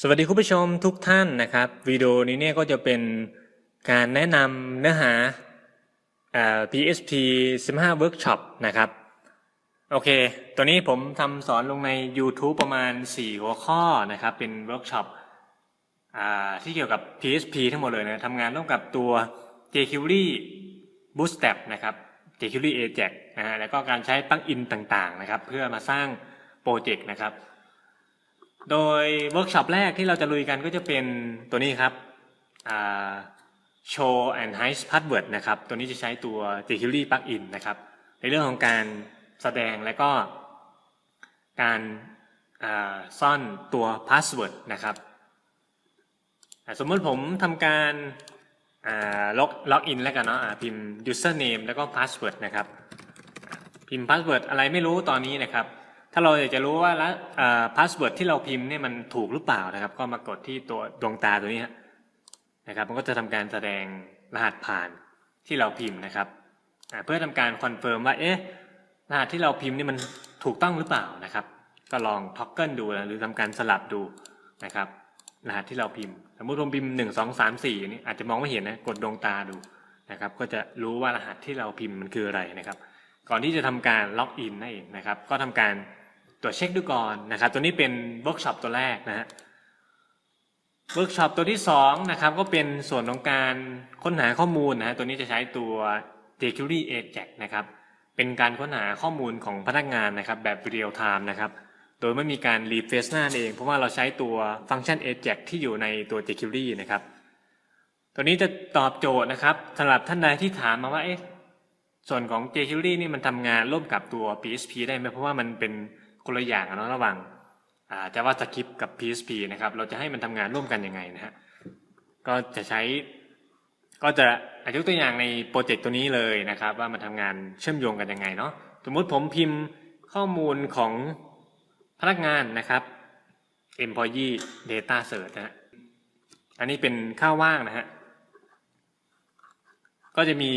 สวัสดีคุณผู้ชมทุกท่านนะครับวิดีโอนี้เนี่ยก็จะเป็นการแนะนำเนื้อหา PSP 15 Workshop นะครับ โอเค ตัวนี้ผมทำสอนลงใน YouTube ประมาณ 4 หัวข้อนะครับ เป็นเวิร์กช็อปที่เกี่ยวกับ PSP ทั้งหมดเลยนะทำงานร่วมกับตัว jQuery Bootstrap นะครับ jQuery Ajax นะฮะแล้วก็การใช้ปลั๊กอินต่างๆนะครับ เพื่อมาสร้างโปรเจกต์นะครับ โดยเวิร์กช็อปแรกที่เราจะลุยกันก็จะเป็นตัวนี้ครับอ่า show and hide password นะครับ ตัวนี้จะใช้ตัว jQuery plugin นะครับ ในเรื่องของการแสดงและก็การซ่อนตัว password นะครับ สมมติผมทำการล็อกล็อกอินแล้วกันเนาะพิมพ์ username แล้วก็ password นะครับ พิมพ์ password อะไรไม่รู้ตอนนี้นะครับ ถ้าเราอยากจะรู้ว่าแล้วพาสเวิร์ดที่เราพิมพ์เนี่ยมันถูกหรือเปล่านะครับ ก็มากดที่ตัวดวงตาตัวนี้นะครับ มันก็จะทำการแสดงรหัสผ่านที่เราพิมพ์นะครับ เพื่อทำการคอนเฟิร์มว่าเอ๊ะรหัสที่เราพิมพ์นี่มันถูกต้องหรือเปล่านะครับ ก็ลองท็อกเกิลดูหรือทำการสลับดูนะครับรหัสที่เราพิมพ์ สมมติผมพิมพ์หนึ่งสองสามสี่นี่อาจจะมองไม่เห็นนะกดดวงตาดูนะครับ ก็จะรู้ว่ารหัสที่เราพิมพ์มันคืออะไรนะครับ ก่อนที่จะทำการล็อกอินนั่นเองนะครับ ก็ทำการตรวจเช็คดูก่อนนะครับ ตัวนี้เป็นเวิร์กช็อปตัวแรกนะฮะเวิร์กช็อปตัวที่สองนะครับก็เป็นส่วนของการค้นหาข้อมูลนะฮะตัวนี้จะใช้ตัว jQuery Ajax นะครับเป็นการค้นหาข้อมูลของพนักงานนะครับแบบเรียลไทม์นะครับโดยไม่มีการรีเฟรชหน้านั่นเอง เพราะว่าเราใช้ตัวฟังก์ชัน Ajax ที่อยู่ในตัว jQuery นะครับตัวนี้จะตอบโจทย์นะครับสำหรับท่านใดที่ถามมาว่าเอ๊ะ ส่วนของ jQuery นี่มันทำงานร่วมกับตัว PHP ได้ไหมเพราะว่ามันเป็นคนละอย่างนะระหว่างา JavaScript กับ PHP นะครับ เราจะให้มันทำงานร่วมกันยังไงนะฮะ ก็จะใช้ ก็จะยกตัวอย่างในโปรเจกต์ตัวนี้เลยนะครับ ว่ามันทำงานเชื่อมโยงกันยังไงเนาะ สมมติผมพิมพ์ข้อมูลของพนักงานนะครับ employee data search นะฮะ อันนี้เป็นค่าว่างนะฮะ ก็จะมี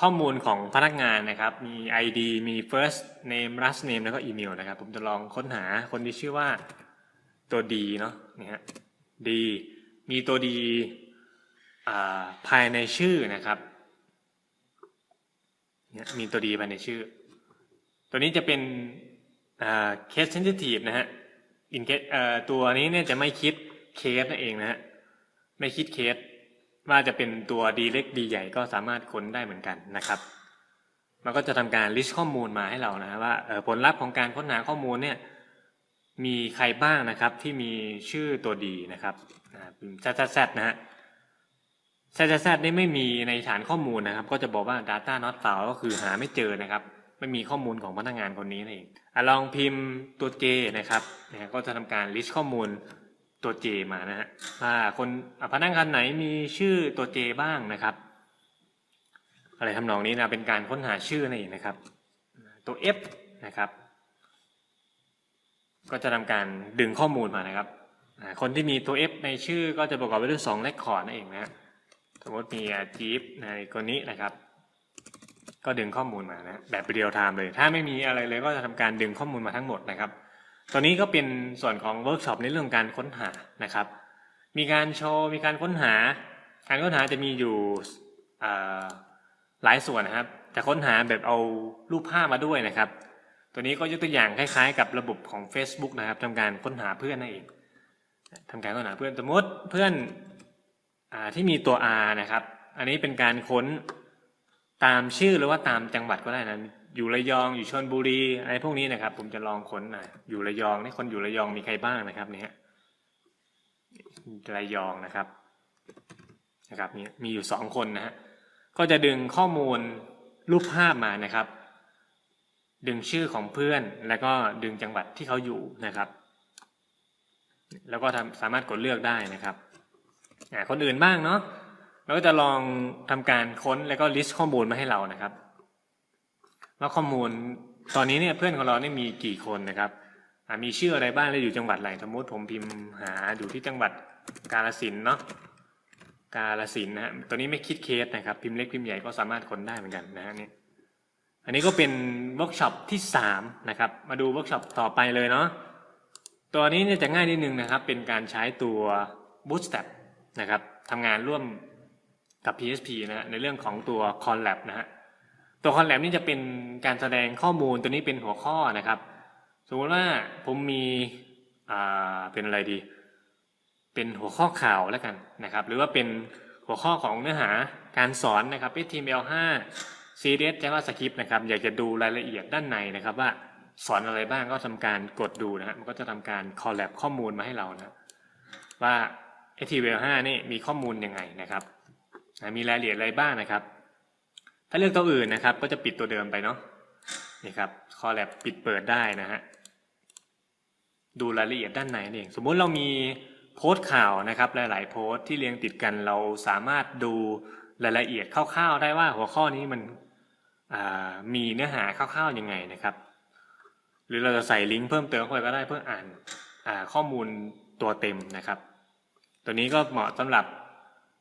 ข้อมูลของพนักงานนะครับ มี ID มี first name last name แล้วก็อีเมลนะครับ ผมจะลองค้นหาคนที่ชื่อว่าตัว D เนาะนี่ฮะ D มีตัว D อ่าภายในชื่อนะครับมีตัว D ภายในชื่อ ตัวนี้จะเป็น case sensitive นะฮะ in case เอ่อตัวนี้เนี่ยจะไม่คิดเคสนั่นเองนะฮะไม่คิดเคส ว่าจะเป็นตัวดีเล็กดีใหญ่ก็สามารถค้นได้เหมือนกันนะครับ มันก็จะทำการ list ข้อมูลมาให้เรานะว่าเอ่อผลลัพธ์ของการค้นหาข้อมูลเนี่ยมีใครบ้างนะครับที่มีชื่อตัวดีนะครับแซดแซดนะฮะแซดแซดนี่ไม่มีในฐานข้อมูลนะครับ ก็จะบอกว่า data not found ก็คือหาไม่เจอนะครับ ไม่มีข้อมูลของพนักงานคนนี้นั่นเองอลองพิมพ์ตัว J นะครับก็จะทำการ list ข้อมูล ตัว J มานะฮะว่าคนพนักงานไหนมีชื่อตัว J บ้างนะครับ อะไรทำนองนี้นะเป็นการค้นหาชื่อนั่นเองนะครับ ตัว F นะครับ ก็จะทำการดึงข้อมูลมานะครับ คนที่มีตัว F ในชื่อก็จะประกอบไปด้วย2เลขคอร์ดนั่นเองนะฮะสมมติมีจีฟในคนนี้นะครับก็ดึงข้อมูลมานะแบบเรียลไทม์เลย ถ้าไม่มีอะไรเลยก็จะทำการดึงข้อมูลมาทั้งหมดนะครับ ตัวนี้ก็เป็นส่วนของเวิร์กช็อปในเรื่องการค้นหานะครับ มีการโชว์ มีการค้นหา การค้นหาจะมีอยู่หลายส่วนนะครับจะค้นหาแบบเอารูปภาพมาด้วยนะครับ ตัวนี้ก็ยกตัวอย่างคล้ายๆ กับระบบของ Facebook นะครับทำการค้นหาเพื่อนนั่นเองทำการค้นหาเพื่อน สมมติเพื่อนอที่มีตัว R นะครับ อันนี้เป็นการค้นตามชื่อหรือว่าตามจังหวัดก็ได้นะ อยู่ระยองอยู่ชลบุรีอะไรพวกนี้นะครับ ผมจะลองค้นหน่อยอยู่ระยองนี่คนอยู่ระยองมีใครบ้างนะครับ เนี่ยระยองนะครับนะครับมีมีอยู่สองคนนะฮะก็จะดึงข้อมูลรูปภาพมานะครับ ดึงชื่อของเพื่อนแล้วก็ดึงจังหวัดที่เขาอยู่นะครับ แล้วก็ทำสามารถกดเลือกได้นะครับคนอื่นบ้างเนาะเราก็จะลองทำการค้นแล้วก็ลิสต์ข้อมูลมาให้เรานะครับ ว่าข้อมูลตอนนี้เนี่ยเพื่อนของเราเนี่ยมีกี่คนนะครับมีชื่ออะไรบ้างและอยู่จังหวัดอะไรสมมติผมพิมพ์หาอยู่ที่จังหวัดกาฬสินเนาะกาฬสินนะฮะตัวนี้ไม่คิดเคสนะครับ พิมพ์เล็กพิมพ์ใหญ่ก็สามารถค้นได้เหมือนกันนะฮะนี่อันนี้ก็เป็นเวิร์กช็อปที่สามนะครับมาดูเวิร์กช็อปต่อไปเลยเนาะตัวนี้เนี่ยจะง่ายนิดนึงนะครับ เป็นการใช้ตัว Bootstrap นะครับทำงานร่วมกับ PHP นะฮะในเรื่องของตัว Collab นะฮะ ตัว Collab นี่จะเป็นการแสดงข้อมูลตัวนี้เป็นหัวข้อนะครับ สมมติว่าผมมีอ่าเป็นอะไรดี เป็นหัวข้อข่าวแล้วกันนะครับ หรือว่าเป็นหัวข้อของเนื้อหาการสอนนะครับ HTML5 CSS JavaScript นะครับ อยากจะดูรายละเอียดด้านในนะครับ ว่าสอนอะไรบ้างก็ทำการกดดูนะฮะมันก็จะทำการ collab ข้อมูลมาให้เรานะว่า HTML5 นี่มีข้อมูลยังไงนะครับมีรายละเอียดอะไรบ้างนะครับ ถ้าเลือกตัวอื่นนะครับ ก็จะปิดตัวเดิมไปเนาะนี่ครับ collab ปิดเปิดได้นะฮะดูรายละเอียดด้านในนั่นเองสมมุติเรามีโพสต์ข่าวนะครับ หลาย ๆ โพสต์ที่เรียงติดกันเราสามารถดูรายละเอียดคร่าว ๆ ได้ว่าหัวข้อนี้มันมีเนื้อหาคร่าวๆยังไงนะครับ หรือเราจะใส่ลิงก์เพิ่มเติมเข้าไปก็ได้เพื่ออ่านาข้อมูลตัวเต็มนะครับ ตัวนี้ก็เหมาะสำหรับ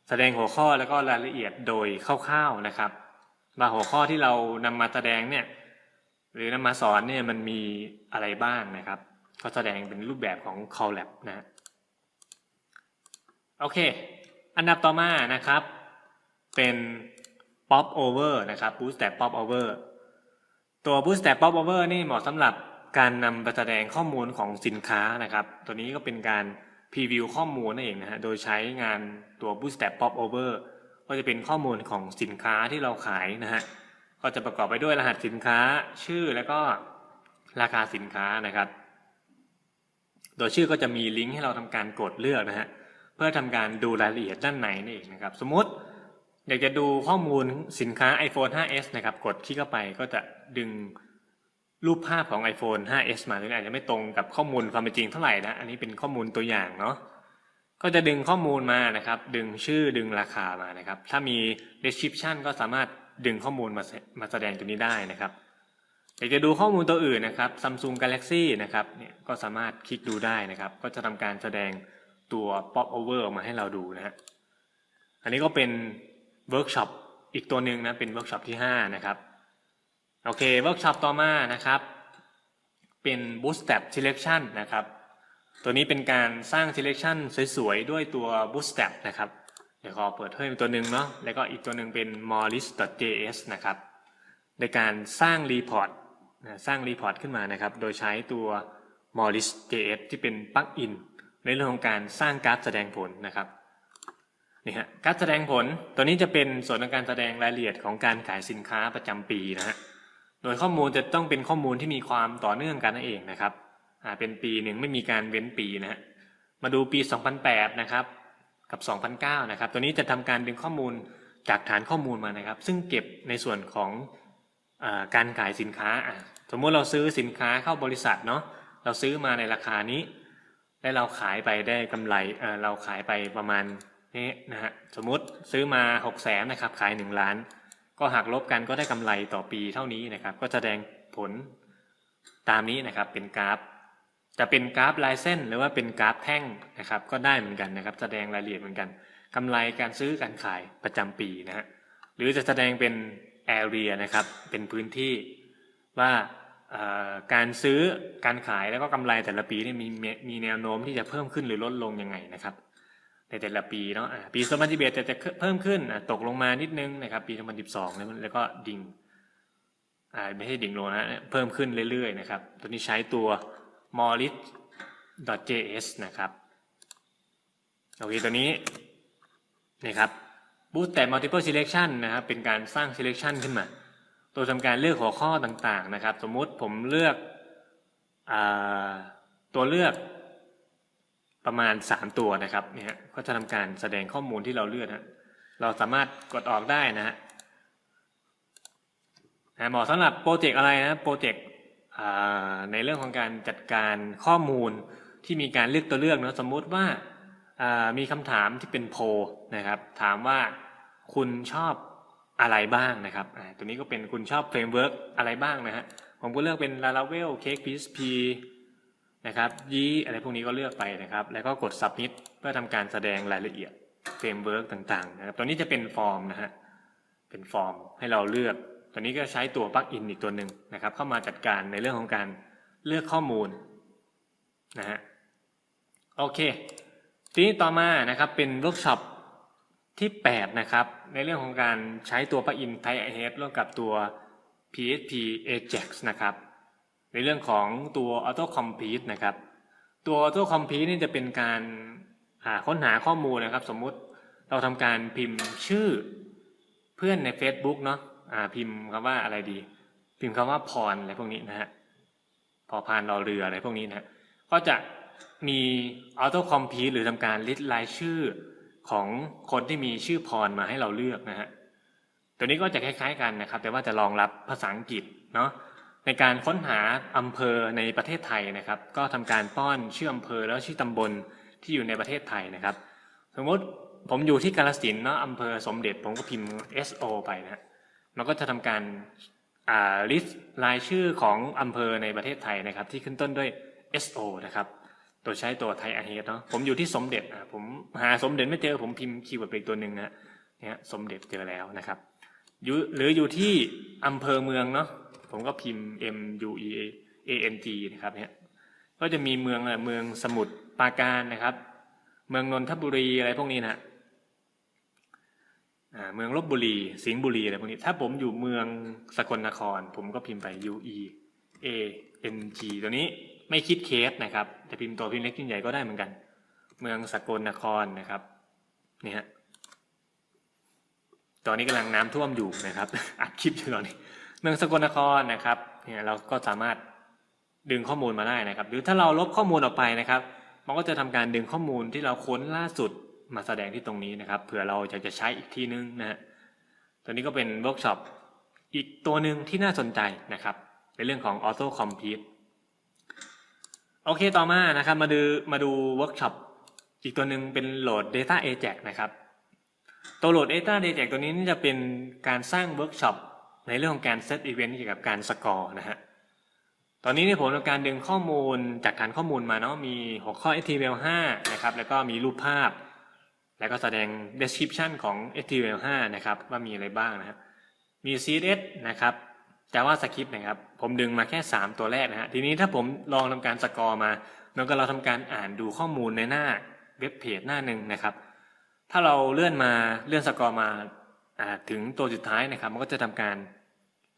แสดงหัวข้อแล้วก็รายละเอียดโดยคร่าวๆนะครับ ว่าหัวข้อที่เรานำมาแสดงเนี่ย หรือนำมาสอนเนี่ยมันมีอะไรบ้างนะครับ ก็แสดงเป็นรูปแบบของ collab นะโอเค อันดับต่อมานะครับ เป็น pop over นะครับ bootstrap pop over ตัว bootstrap pop over นี่เหมาะสำหรับการนำไปแสดงข้อมูลของสินค้านะครับ ตัวนี้ก็เป็นการพรีวิวข้อมูลนั่นเองนะฮะ โดยใช้งานตัว bootstrap pop over ก็จะเป็นข้อมูลของสินค้าที่เราขายนะฮะก็จะประกอบไปด้วยรหัสสินค้าชื่อแล้วก็ราคาสินค้านะครับ โดยชื่อก็จะมีลิงก์ให้เราทำการกดเลือกนะฮะเพื่อทำการดูรายละเอียดด้านในนั่นเองนะครับ สมมติอยากจะดูข้อมูลสินค้า iPhone 5s นะครับ กดคลิกเข้าไปก็จะดึงรูปภาพของ iPhone 5s มาซึ่งอาจจะไม่ตรงกับข้อมูลความเป็นจริงเท่าไหร่นะ อันนี้เป็นข้อมูลตัวอย่างเนาะ ก็จะดึงข้อมูลมานะครับ ดึงชื่อดึงราคามานะครับ ถ้ามี description ก็สามารถดึงข้อมูลมามาแสดงตัวนี้ได้นะครับอยากจะดูข้อมูลตัวอื่นนะครับ Samsung Galaxy นะครับเนี่ยก็สามารถคลิกดูได้นะครับ ก็จะทำการแสดงตัว pop over ออกมาให้เราดูนะฮะอันนี้ก็เป็นเวิร์กช็อปอีกตัวหนึ่งนะเป็นเวิร์กช็อปที่ 5 นะครับ โอเคเวิร์กช็อปต่อมานะครับ เป็น bootstrap selection นะครับ ตัวนี้เป็นการสร้าง selection สวยๆ ด้วยตัว bootstrap นะครับ เดี๋ยวขอเปิดเพิ่มตัวหนึ่งเนาะ แล้วก็อีกตัวหนึ่งเป็น morris.js นะครับ ในการสร้างรีพอร์ตนะสร้างรีพอร์ตขึ้นมานะครับ โดยใช้ตัว morris.js ที่เป็นปลั๊กอินในเรื่องของการสร้างกราฟแสดงผลนะครับ นี่ฮะ กราฟแสดงผล ตัวนี้จะเป็นส่วนของการแสดงรายละเอียดของการขายสินค้าประจำปีนะฮะ โดยข้อมูลจะต้องเป็นข้อมูลที่มีความต่อเนื่องกันนั่นเองนะครับ อ่าเป็นปีหนึ่งไม่มีการเว้นปีนะฮะมาดูปี 2008 นะครับ กับ 2009 นะครับ ตัวนี้จะทำการดึงข้อมูลจากฐานข้อมูลมานะครับ ซึ่งเก็บในส่วนของอาการขายสินค้าอะสมมติเราซื้อสินค้าเข้าบริษัทเนาะ เราซื้อมาในราคานี้ และเราขายไปได้กำไรเออเราขายไปประมาณนี้นะฮะ สมมุติซื้อมา6กแสนนะครับ ขาย 1 ล้าน ก็หักลบกันก็ได้กำไรต่อปีเท่านี้นะครับ ก็แสดงผลตามนี้นะครับ เป็นกราฟ จะเป็นกราฟลายเส้นหรือว่าเป็นกราฟแท่งนะครับ ก็ได้เหมือนกันนะครับ แสดงรายละเอียดเหมือนกันกำไรการซื้อการขายประจำปีนะฮะหรือจะแสดงเป็น area นะครับ เป็นพื้นที่ว่าการซื้อการขายแล้วก็กำไรแต่ละปีนี่มีมีแนวโน้มที่จะเพิ่มขึ้นหรือลดลงยังไงนะครับในแต่ละปีเนาะอะปี2011จะจะเพิ่มขึ้นตกลงมานิดนึงนะครับ ปี2012แล้วแล้วก็ดิ่งอ่าไม่ใช่ดิ่งลงนะเพิ่มขึ้นเรื่อยๆนะครับ ตัวนี้ใช้ตัว moris.js นะครับโอเคตัวนี้นี่ครับ bootstrap multiple selection นะครับเป็นการสร้าง selection ขึ้นมาโดยทำการเลือกหัวข้อต่างๆนะครับ สมมุติผมเลือกอตัวเลือกประมาณ 3 ตัวนะครับเนี่ยก็จะทำการแสดงข้อมูลที่เราเลือกฮะเราสามารถกดออกได้นะฮะเหมาะสำหรับโปรเจกต์อะไรนะโปรเจกต์ ในเรื่องของการจัดการข้อมูลที่มีการเลือกตัวเลือกเนอะสมมุติว่ามีคำถามที่เป็นโพลนะครับ ถามว่าคุณชอบอะไรบ้างนะครับตัวนี้ก็เป็นคุณชอบเฟรมเวิร์กอะไรบ้างนะฮะผมก็เลือกเป็น Laravel Cake PHP นะครับยีอะไรพวกนี้ก็เลือกไปนะครับ แล้วก็กด submit เพื่อทำการแสดงรายละเอียดเฟรมเวิร์กต่างๆนะครับตัวนี้จะเป็นฟอร์มนะฮะเป็นฟอร์มให้เราเลือก ตัวนี้ก็ใช้ตัวปลั๊กอินอีกตัวหนึ่งนะครับ เข้ามาจัดการในเรื่องของการเลือกข้อมูลนะฮะโอเค ทีนี้ต่อมานะครับเป็นเวิร์กช็อปที่ 8 นะครับ ในเรื่องของการใช้ตัวปลั๊กอิน Type IH ร่วมกับตัว PHP Ajax นะครับ ในเรื่องของตัว Auto Complete นะครับ ตัว Auto Complete นี่จะเป็นการหาค้นหาข้อมูลนะครับ สมมุติเราทำการพิมพ์ชื่อเพื่อนใน Facebook เนาะ พิมพ์คำว่าอะไรดี พิมพ์คำว่าพรอะไรพวกนี้นะฮะพอพานรอเรืออะไรพวกนี้นะฮะก็จะมี Auto Complete หรือทำการลิสต์รายชื่อของคนที่มีชื่อพรมาให้เราเลือกนะฮะตัวนี้ก็จะคล้าย ๆ กันนะครับ แต่ว่าจะรองรับภาษาอังกฤษเนาะในการค้นหาอำเภอในประเทศไทยนะครับ ก็ทำการป้อนชื่ออำเภอแล้วชื่อตำบลที่อยู่ในประเทศไทยนะครับ สมมติผมอยู่ที่กาลสินเนาะอำเภอสมเด็จผมก็พิมพ์ SO ไปนะ ฮะมันก็จะทำการลิสต์รายชื่อของอำเภอในประเทศไทยนะครับ ที่ขึ้นต้นด้วย SO นะครับโดยใช้ตัวไทยอาเฮดเนาะผมอยู่ที่สมเด็จอะผมหาสมเด็จไม่เจอผมพิมพ์คีย์เวิร์ดไปตัวหนึ่งนะเนี่ยสมเด็จเจอแล้วนะครับอยู่หรืออยู่ที่อำเภอเมืองเนาะผมก็พิมพ์ M U E A N G นะครับเนี่ยก็จะมีเมืองอะไรเมืองสมุทรปราการนะครับ เมืองนนทบุรีอะไรพวกนี้นะ เมืองลบบุรี สิงห์บุรีอะไรพวกนี้ ถ้าผมอยู่เมืองสกลนคร ผมก็พิมพ์ไป U E A N G ตัวนี้ไม่คิดเคสนะครับ จะพิมพ์ตัวพิมพ์เล็กพิมพ์ใหญ่ก็ได้เหมือนกัน เมืองสกลนครนะครับนี่ฮะตอนนี้กำลังน้ำท่วมอยู่นะครับ อัดคลิปอยู่ตอนนี้ เมืองสกลนครนะครับเนี่ยเราก็สามารถดึงข้อมูลมาได้นะครับ หรือถ้าเราลบข้อมูลออกไปนะครับ มันก็จะทำการดึงข้อมูลที่เราค้นล่าสุด มาแสดงที่ตรงนี้นะครับเผื่อเราอยากจะใช้อีกที่นึงนะฮะตัวนี้ก็เป็นเวิร์กช็อปอีกตัวหนึ่งที่น่าสนใจนะครับในเรื่องของ Auto Complete โอเคต่อมานะครับมาดูมาดูเวิร์กช็อปอีกตัวหนึ่งเป็นโหลด Data Ajax นะครับตัวโหลด Data a t a ตัวนี้นี่จะเป็นการสร้างเวิร์กช็อปในเรื่องของการเซตอีเวนต์เกี่ยวกับการสกอร์นะฮะตอนนี้เนี่ยผมทำการดึงข้อมูลจากฐานข้อมูลมาเนาะมีหัวข้อ HTML5 นะครับแล้วก็มีรูปภาพ แล้วก็แสดง description ของ HTML5 นะครับว่ามีอะไรบ้างนะครับ มี CSS นะครับ JavaScript นะครับ ผมดึงมาแค่ 3 ตัวแรกนะฮะ ทีนี้ถ้าผมลองทำการสกอร์มา แล้วก็เราทำการอ่านดูข้อมูลในหน้าเว็บเพจหน้าหนึ่งนะครับ ถ้าเราเลื่อนมาเลื่อนสกอร์มาถึงตัวสุดท้ายนะครับ มันก็จะทำการ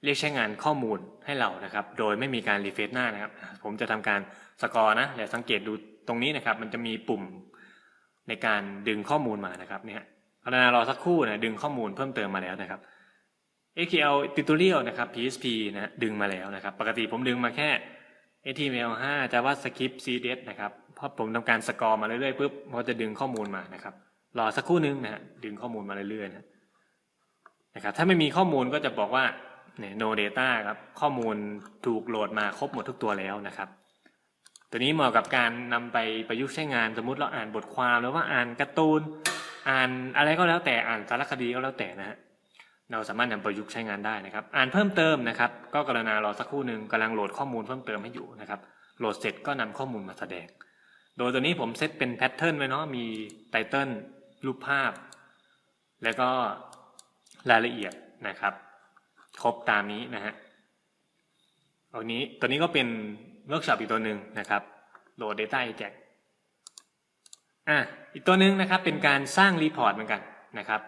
เรียกใช้งานข้อมูลให้เรานะครับ โดยไม่มีการรีเฟรชหน้านะครับ ผมจะทำการสกอร์นะเดี๋ยวสังเกตดูตรงนี้นะครับ มันจะมีปุ่ม ในการดึงข้อมูลมานะครับเนี่ยพนารอสักครู่นะดึงข้อมูลเพิ่มเติมมาแล้วนะครับ SQL tutorial นะครับ PHP นะดึงมาแล้วนะครับ ปกติผมดึงมาแค่ HTML5 JavaScript CSS นะครับพอผมทำการสกอร์มาเรื่อยๆปุ๊บมันจะดึงข้อมูลมานะครับ รอสักครู่นึงนะฮะดึงข้อมูลมาเรื่อยๆนะนะครับถ้าไม่มีข้อมูลก็จะบอกว่าเนี่ย no data ครับข้อมูลถูกโหลดมาครบหมดทุกตัวแล้วนะครับ ตัวนี้เหมาะกับการนำไปประยุกต์ใช้งานสมมุติเราอ่านบทความหรือว่าอ่านการ์ตูน อ่านอะไรก็แล้วแต่อ่านสารคดีก็แล้วแต่นะฮะเราสามารถนำประยุกต์ใช้งานได้นะครับ อ่านเพิ่มเติมนะครับ ก็กรณารอสักครู่หนึ่งกำลังโหลดข้อมูลเพิ่มเติมให้อยู่นะครับ โหลดเสร็จก็นำข้อมูลมาแสดง โดยตัวนี้ผมเซตเป็นแพทเทิร์นไว้เนาะมีไตเติลรูปภาพ แล้วก็รายละเอียดนะครับ ครบตามนี้นะฮะตัวนี้ตัวนี้ก็เป็น เวิร์กช็อปอีกตัวหนึ่งนะครับโหลด Data Ajax อะอีกตัวหนึ่งนะครับเป็นการสร้างรีพอร์ตเหมือนกันนะครับ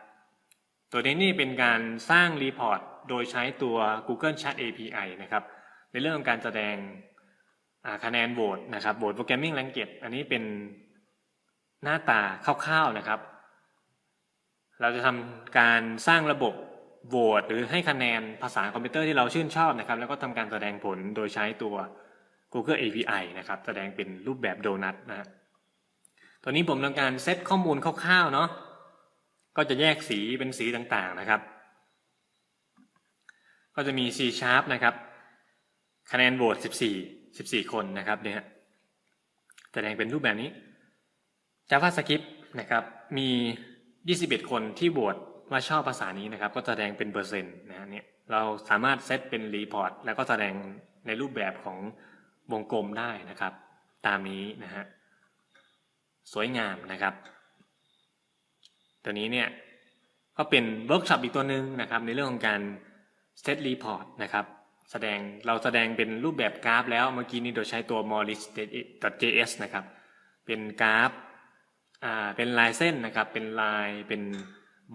ตัวนี้นี่เป็นการสร้างรีพอร์ตโดยใช้ตัว Google Chat API นะครับในเรื่องของการแสดงคะแนนโหวตนะครับโหวตโปรแกรมมิ่งแลงเกจอันนี้เป็นหน้าตาคร่าวๆนะครับ เราจะทำการสร้างระบบโหวตหรือให้คะแนนภาษาคอมพิวเตอร์ที่เราชื่นชอบนะครับ แล้วก็ทำการแสดงผลโดยใช้ตัว Google API นะครับ แสดงเป็นรูปแบบโดนัทนะฮะตัวนี้ผมทำการเซตข้อมูลคร่าวๆเนาะ ก็จะแยกสีเป็นสีต่างๆนะครับ ก็จะมี C sharp นะครับ คะแนนโหวต14 14 คนนะครับเนี่ยแสดงเป็นรูปแบบนี้ JavaScript นะครับ มี 21 คนที่โหวตว่าชอบภาษานี้นะครับ ก็แสดงเป็นเปอร์เซ็นต์นะฮะเนี่ยเราสามารถเซตเป็นรีพอร์ตแล้วก็แสดงในรูปแบบของ วงกลมได้นะครับ ตามนี้นะฮะสวยงามนะครับตัวนี้เนี่ยก็เป็นเวิร์กช็อปอีกตัวหนึ่งนะครับ ในเรื่องของการเซตรีพอร์ตนะครับแสดงเราแสดงเป็นรูปแบบกราฟแล้วเมื่อกี้นี้โดยใช้ตัว morris.js นะครับ เป็นกราฟอ่าเป็นลายเส้นนะครับ เป็นลายเป็น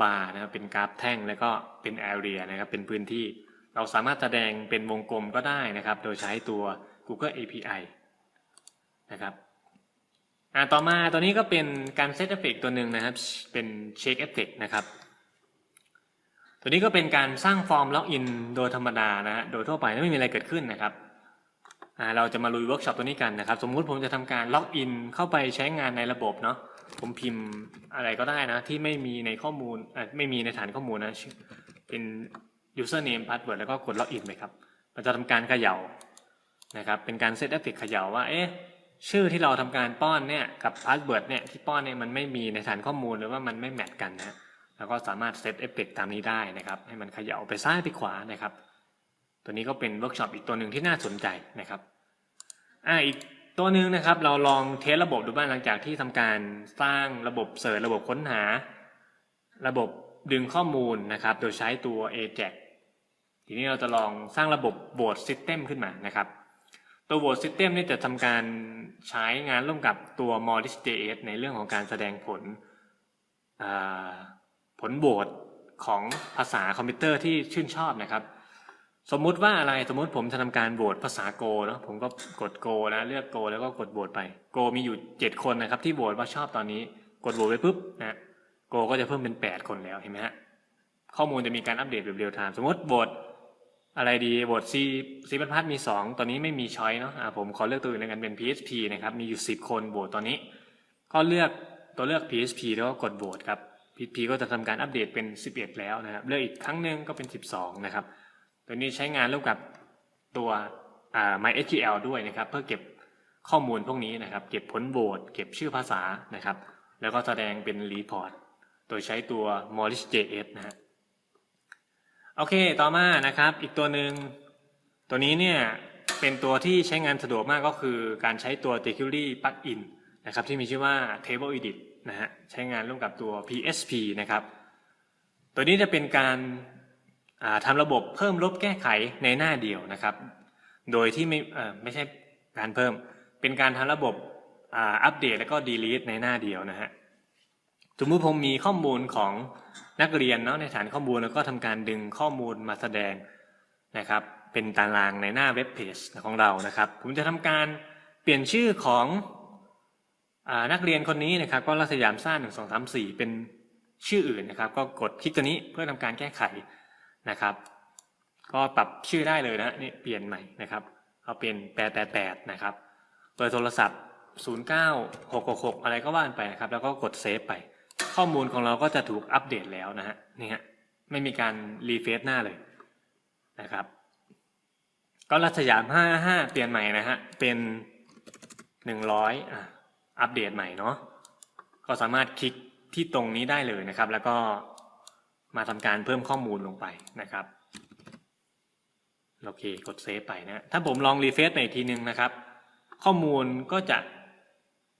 บาร์นะครับเป็นกราฟแท่งแล้วก็เป็น area นะครับเป็นพื้นที่ เราสามารถแสดงเป็นวงกลมก็ได้นะครับ โดยใช้ตัว Google API นะครับอ่าต่อมาตัวนี้ก็เป็นการเซตเอฟเฟกตัวหนึ่งนะครับ เป็นเช็คเอฟเฟกนะครับ ตัวนี้ก็เป็นการสร้างฟอร์มล็อกอินโดยธรรมดานะฮะโดยทั่วไปไม่มีอะไรเกิดขึ้นนะครับอ่าเราจะมาลุยเวิร์กช็อปตัวนี้กันนะครับ สมมุติผมจะทำการล็อกอินเข้าไปใช้งานในระบบเนาะผมพิมพ์อะไรก็ได้นะ ที่ไม่มีในข้อมูลไม่มีในฐานข้อมูลนะชื่อเป็น username password แล้วก็กดล็อกอินไปครับมันจะทำการเขย่า นะครับเป็นการเซตเอฟเฟกเขย่าว่าเอ๊ะชื่อที่เราทำการป้อนเนี่ยกับพาสเวิร์ดเนี่ยที่ป้อนเนี่ยมันไม่มีในฐานข้อมูลหรือว่ามันไม่แมทกันนะแล้วก็สามารถเซตเอฟเฟกตามนี้ได้นะครับให้มันเขย่าไปซ้ายไปขวานะครับ ตัวนี้ก็เป็นเวิร์กช็อปอีกตัวหนึ่งที่น่าสนใจนะครับอ่าอีกตัวหนึ่งนะครับเราลองเทสระบบดูบ้างหลังจากที่ทำการสร้างระบบเสิร์ชระบบค้นหา ระบบดึงข้อมูลนะครับ โดยใช้ตัว AJAX ทีนี้เราจะลองสร้างระบบโหวตซิสเต็มขึ้นมานะครับ ตัวโหวตซิสเต็มนี่จะทำการใช้งานร่วมกับตัว Modis.js ในเรื่องของการแสดงผลผลโหวตของภาษาคอมพิวเตอร์ที่ชื่นชอบนะครับ สมมุติว่าอะไรสมมุติผมจะทำการโหวตภาษาโกเนาะผมก็กดโกนะเลือกโกแล้วก็กดโหวตไปโกมีอยู่เจ็ดคนนะครับ ที่โหวตว่าชอบตอนนี้ กดโหวตไปปุ๊บนะโกก็จะเพิ่มเป็นแปดคนแล้วเห็นไหมฮะข้อมูลจะมีการอัปเดตแบบเรียลไทม์สมมติโหวต อะไรดีโหวต C C พัดพัดมีสองตอนนี้ไม่มีช้อยเนาะอ่าผมขอเลือกตัวอื่นแล้วกันเป็น PHP นะครับ มีอยู่สิบคนโหวตตอนนี้ ก็เลือกตัวเลือก PHP แล้วก็กดโหวตครับ PHP ก็จะทำการอัปเดตเป็น 11 แล้วนะครับ เลือกอีกครั้งหนึ่งก็เป็น 12 นะครับ ตัวนี้ใช้งานร่วมกับตัวอ่า MySQL ด้วยนะครับ เพื่อเก็บข้อมูลพวกนี้นะครับ เก็บผลโหวตเก็บชื่อภาษานะครับ แล้วก็แสดงเป็นรีพอร์ตโดยใช้ตัว Morris.js นะฮะ โอเค ต่อมานะครับ อีกตัวหนึ่งตัวนี้เนี่ยเป็นตัวที่ใช้งานสะดวกมากก็คือการใช้ตัว jQuery plugin นะครับที่มีชื่อว่า Table Edit นะฮะใช้งานร่วมกับตัว PSP นะครับ ตัวนี้จะเป็นการาทำระบบเพิ่มลบแก้ไขในหน้าเดียวนะครับ โดยที่ไม่ไม่ใช่การเพิ่ม เป็นการทำระบบอัปเดตแล้วก็ดีลีทในหน้าเดียวนะฮะ สมมติผมมีข้อมูลของนักเรียนเนาะในฐานข้อมูลแล้วก็ทำการดึงข้อมูลมาแสดงนะครับ เป็นตารางในหน้าเว็บเพจของเรานะครับ ผมจะทำการเปลี่ยนชื่อของอนักเรียนคนนี้นะครับ ก็รัศยามซ่าหนึ่งสองสามสี่เป็นชื่ออื่นนะครับ ก็กดคลิกตัวนี้เพื่อทำการแก้ไขนะครับ ก็ปรับชื่อได้เลยนะนี่เปลี่ยนใหม่นะครับเอาเป็นแปดแปดแปดนะครับเบอร์โทรศัพท์ 09666 อะไรก็ว่านไปนะครับ แล้วก็กดเซฟไป ข้อมูลของเราก็จะถูกอัปเดตแล้วนะฮะนี่ฮะไม่มีการรีเฟซหน้าเลยนะครับ ก็รัชยาม 55 เปลี่ยนใหม่นะฮะเป็น 100อะอัปเดตใหม่เนาะก็สามารถคลิกที่ตรงนี้ได้เลยนะครับ แล้วก็มาทำการเพิ่มข้อมูลลงไปนะครับโอเคกดเซฟไปนะถ้าผมลองรีเฟซไปอีกทีนึงนะครับ ข้อมูลก็จะ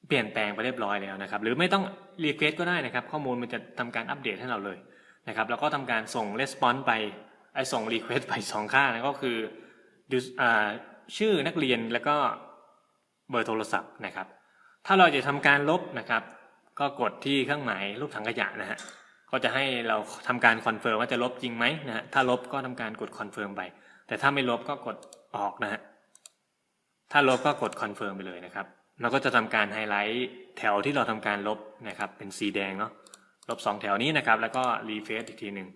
เปลี่ยนแปลงไปเรียบร้อยแล้วนะครับ หรือไม่ต้อง รีเฟซก็ได้นะครับ ข้อมูลมันจะทำการอัปเดตให้เราเลยนะครับ แล้วก็ทำการส่งレスปอนส์ไปไอส่งรีเควสไปสองค่านะก็คืออชื่อนักเรียนแล้วก็เบอร์โทรศัพท์นะครับ ถ้าเราจะทำการลบนะครับ ก็กดที่เครื่องหมายรูปถังขยะนะฮะก็จะให้เราทำการคอนเฟิร์มว่าจะลบจริงไหมนะฮะถ้าลบก็ทำการกดคอนเฟิร์มไป แต่ถ้าไม่ลบก็กดออกนะฮะถ้าลบก็กดคอนเฟิร์มไปเลยนะครับ เราก็จะทำการไฮไลท์แถวที่เราทำการลบนะครับ เป็นสีแดงเนาะลบสองแถวนี้นะครับ แล้วก็รีเฟซอีกทีหนึ่ง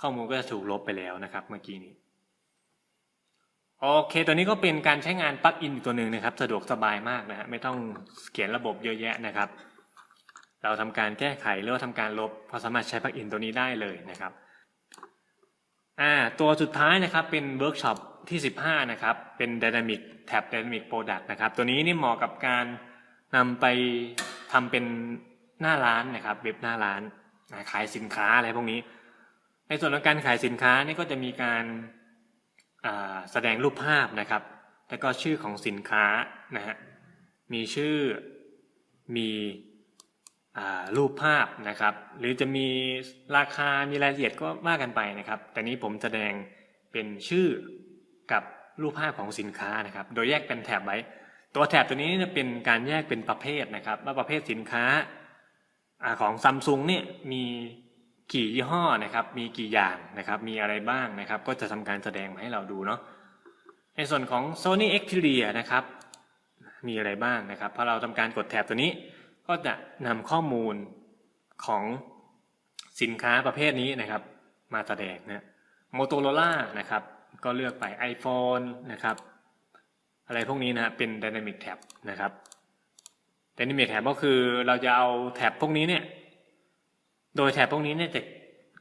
ข้อมูลก็จะถูกลบไปแล้วนะครับ เมื่อกี้นี้โอเค ตัวนี้ก็เป็นการใช้งานปลั๊กอินอีกตัวหนึ่งนะครับ สะดวกสบายมากนะฮะไม่ต้องเขียนระบบเยอะแยะนะครับ เราทำการแก้ไขหรือว่าทำการลบก็สามารถใช้ปลั๊กอินตัวนี้ได้เลยนะครับ อ่าตัวสุดท้ายนะครับเป็นเวิร์กช็อปที่ 15 นะครับ เป็น Dynamic Tab Dynamic Product นะครับ ตัวนี้นี่เหมาะกับการนำไปทำเป็นหน้าร้านนะครับ เว็บหน้าร้านขายสินค้าอะไรพวกนี้ ในส่วนของการขายสินค้านี่ก็จะมีการาแสดงรูปภาพนะครับ แล้วก็ชื่อของสินค้านะฮะมีชื่อมี รูปภาพนะครับ หรือจะมีราคามีรายละเอียดก็ว่ากันไปนะครับ แต่นี้ผมแสดงเป็นชื่อกับรูปภาพของสินค้านะครับ โดยแยกเป็นแถบไว้ ตัวแท็บตัวนี้เนี่ยเป็นการแยกเป็นประเภทนะครับ ว่าประเภทสินค้าของซัมซุงเนี่ยมีกี่ยี่ห้อนะครับ มีกี่อย่างนะครับ มีอะไรบ้างนะครับ ก็จะทำการแสดงมาให้เราดูเนาะ ในส่วนของ Sony Xperia นะครับ มีอะไรบ้างนะครับ พอเราทำการกดแท็บตัวนี้ ก็จะนำข้อมูลของสินค้าประเภทนี้นะครับ มาแสดงนะโมโตโรล่านะครับ ก็เลือกไป iPhone นะครับ อะไรพวกนี้นะเป็น Dynamic Tab นะครับ Dynamic Tab ก็คือเราจะเอาแท็บพวกนี้เนี่ยโดยแท็บพวกนี้เนี่ยจะ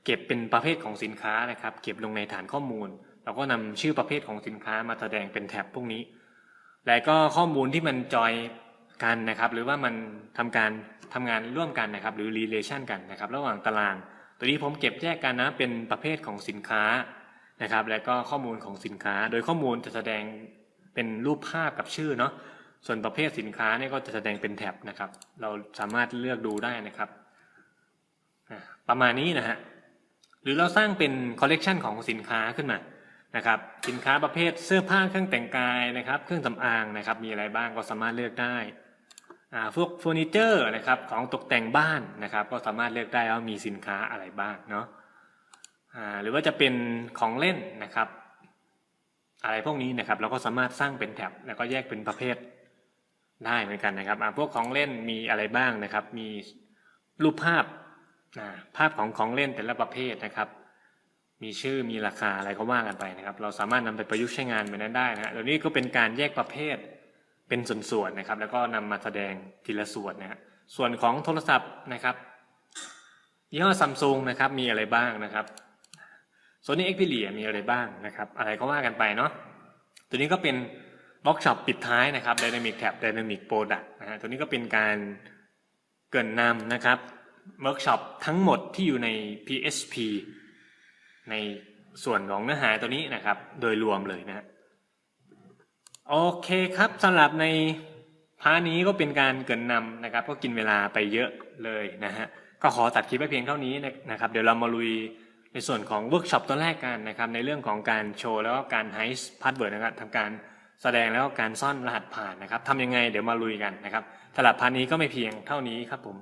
เก็บเป็นประเภทของสินค้านะครับ เก็บลงในฐานข้อมูล เราก็นำชื่อประเภทของสินค้ามาแสดงเป็นแท็บพวกนี้ และก็ข้อมูลที่มันจอย กันนะครับ หรือว่ามันทำการทำงานร่วมกันนะครับ หรือ relation กันนะครับ ระหว่างตาราง ตัวนี้ผมเก็บแยกกันนะเป็นประเภทของสินค้านะครับ และก็ข้อมูลของสินค้า โดยข้อมูลจะแสดงเป็นรูปภาพกับชื่อเนาะส่วนประเภทสินค้าเนี่ยก็จะแสดงเป็นแท็บนะครับ เราสามารถเลือกดูได้นะครับประมาณนี้นะฮะหรือเราสร้างเป็นคอลเลกชันของสินค้าขึ้นมานะครับสินค้าประเภทเสื้อผ้าเครื่องแต่งกายนะครับ เครื่องสำอางนะครับ มีอะไรบ้างก็สามารถเลือกได้ พวกเฟอร์นิเจอร์นะครับของตกแต่งบ้านนะครับ ก็สามารถเลือกได้ว่ามีสินค้าอะไรบ้างเนาะอ่าหรือว่าจะเป็นของเล่นนะครับ อะไรพวกนี้นะครับ เราก็สามารถสร้างเป็นแท็บแล้วก็แยกเป็นประเภทได้เหมือนกันนะครับอ่าพวกของเล่นมีอะไรบ้างนะครับ มีรูปภาพอ่าภาพของของเล่นแต่ละประเภทนะครับ มีชื่อมีราคาอะไรก็ว่ากันไปนะครับ เราสามารถนำไปประยุกต์ใช้งานไปนั้นได้นะฮะเดี๋ยวนี้ก็เป็นการแยกประเภท เป็นส่วนๆนะครับ แล้วก็นำมาแสดงทีละส่วนนะฮะส่วนของโทรศัพท์นะครับยี่ห้อซัมซุงนะครับมีอะไรบ้างนะครับโซนี่เอ็กพีเลียมีอะไรบ้างนะครับ อะไรก็ว่ากันไปเนาะตัวนี้ก็เป็นบล็อกช็อปปิดท้ายนะครับ Dynamic Tab Dynamic Product นะฮะตัวนี้ก็เป็นการเกินนำนะครับเวิร์กช็อปทั้งหมดที่อยู่ใน PSP ในส่วนของเนื้อหาตัวนี้นะครับ โดยรวมเลยนะฮะ โอเคครับสำหรับในพาร์ทนี้ก็เป็นการเกินนำนะครับ ก็กินเวลาไปเยอะเลยนะฮะก็ขอตัดคลิปไว้เพียงเท่านี้นะครับเดี๋ยวเรามาลุยในส่วนของเวิร์กช็อปตัวแรกกันนะครับในเรื่องของการโชว์แล้วก็การไฮส์พาสเวิร์ดนะครับทำการแสดงแล้วก็การซ่อนรหัสผ่านนะครับทำยังไงเดี๋ยวมาลุยกันนะครับสำหรับพาร์ทนี้ก็ไม่เพียงเท่านี้ครับผม